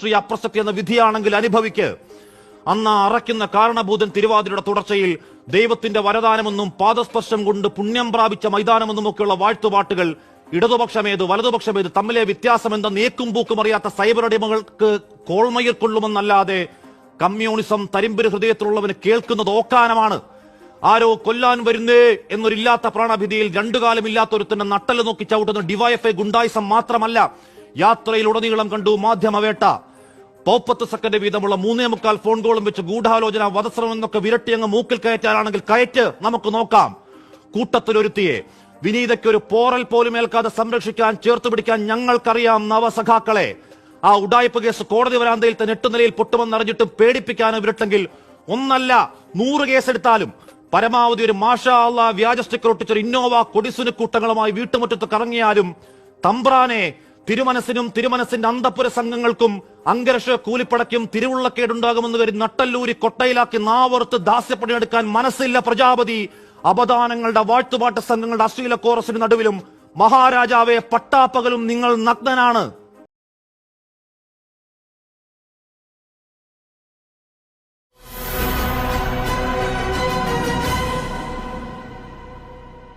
രാഷ്ട്രീയ അപ്രസക്തി എന്ന വിധിയാണെങ്കിൽ അനുഭവിക്ക്. അന്ന് അറയ്ക്കുന്ന കാരണഭൂതൻ തിരുവാതിരയുടെ തുടർച്ചയിൽ ദൈവത്തിന്റെ വരദാനമെന്നും പാദസ്പർശം കൊണ്ട് പുണ്യം പ്രാപിച്ച മൈതാനമെന്നും ഒക്കെയുള്ള വാഴ്ത്തുപാട്ടുകൾ ഇടതുപക്ഷമേത് വലതുപക്ഷമേത് തമ്മിലെ വ്യത്യാസം എന്താ നീക്കും പൂക്കും അറിയാത്ത സൈബർ അടിമകൾക്ക് കോൾമയിൽ കൊള്ളുമെന്നല്ലാതെ കമ്മ്യൂണിസം തരിമ്പര് ഹൃദയത്തിലുള്ളവന് കേൾക്കുന്നത് ഓക്കാനമാണ്. ആരോ കൊല്ലാൻ വരുന്നേ എന്നൊരില്ലാത്ത പ്രാണഭിതിയിൽ രണ്ടു കാലമില്ലാത്ത ഒരുത്തന്നെ നട്ടൽ നോക്കി ചവിട്ടുന്ന ഡിവൈഎഫ്ഐ ഗുണ്ടായിസം മാത്രമല്ല യാത്രയിലുടനീളം കണ്ടു മാധ്യമവേട്ട. പോപ്പത്ത് സെക്കൻഡ് വീതമുള്ള മൂന്നേ മുക്കാൽ ഫോൺ കോളും വെച്ച് ഗൂഢാലോചന വധശ്രമം എന്നൊക്കെ വിരട്ടി അങ്ങ് മൂക്കിൽ കയറ്റാനാണെങ്കിൽ കയറ്റ് നമുക്ക് നോക്കാം. കൂട്ടത്തിലൊരുത്തിയെ വിനീതയ്ക്ക് ഒരു പോറൽ പോലും ഏൽക്കാതെ സംരക്ഷിക്കാൻ ചേർത്ത് പിടിക്കാൻ ഞങ്ങൾക്കറിയാം നവസഖാക്കളെ. ആ ഉടായ്പ കേസ് കോടതി വരാന്തയിൽ തന്നെ എട്ട് നിലയിൽ പൊട്ടുമെന്നറിഞ്ഞിട്ടും പേടിപ്പിക്കാൻ വിരട്ടെങ്കിൽ ഒന്നല്ല നൂറ് കേസെടുത്താലും പരമാവധി ഒരു മാഷാ അള്ള വ്യാജ ഒട്ടിച്ചൊരു ഇന്നോവ കൊടിസുനി കൂട്ടങ്ങളുമായി വീട്ടുമുറ്റത്ത് കറങ്ങിയാലും തമ്പ്രാനെ തിരുമനസിനും തിരുമനസിന്റെ അന്തപുര സംഘങ്ങൾക്കും അങ്കരക്ഷ കൂലിപ്പടയ്ക്കും തിരുവുള്ളക്കേടുണ്ടാകുമെന്ന് കരുതി നട്ടല്ലൂരി കൊട്ടയിലാക്കി നാവോർത്ത് ദാസ്യപ്പണിയെടുക്കാൻ മനസ്സില്ല പ്രജാപതി. അപദാനങ്ങളുടെ വാഴ്ത്തുപാട്ട് സംഘങ്ങളുടെ അശ്ലീല കോറസിന് നടുവിലും മഹാരാജാവെ പട്ടാപ്പകലും നിങ്ങൾ നഗ്നനാണ്.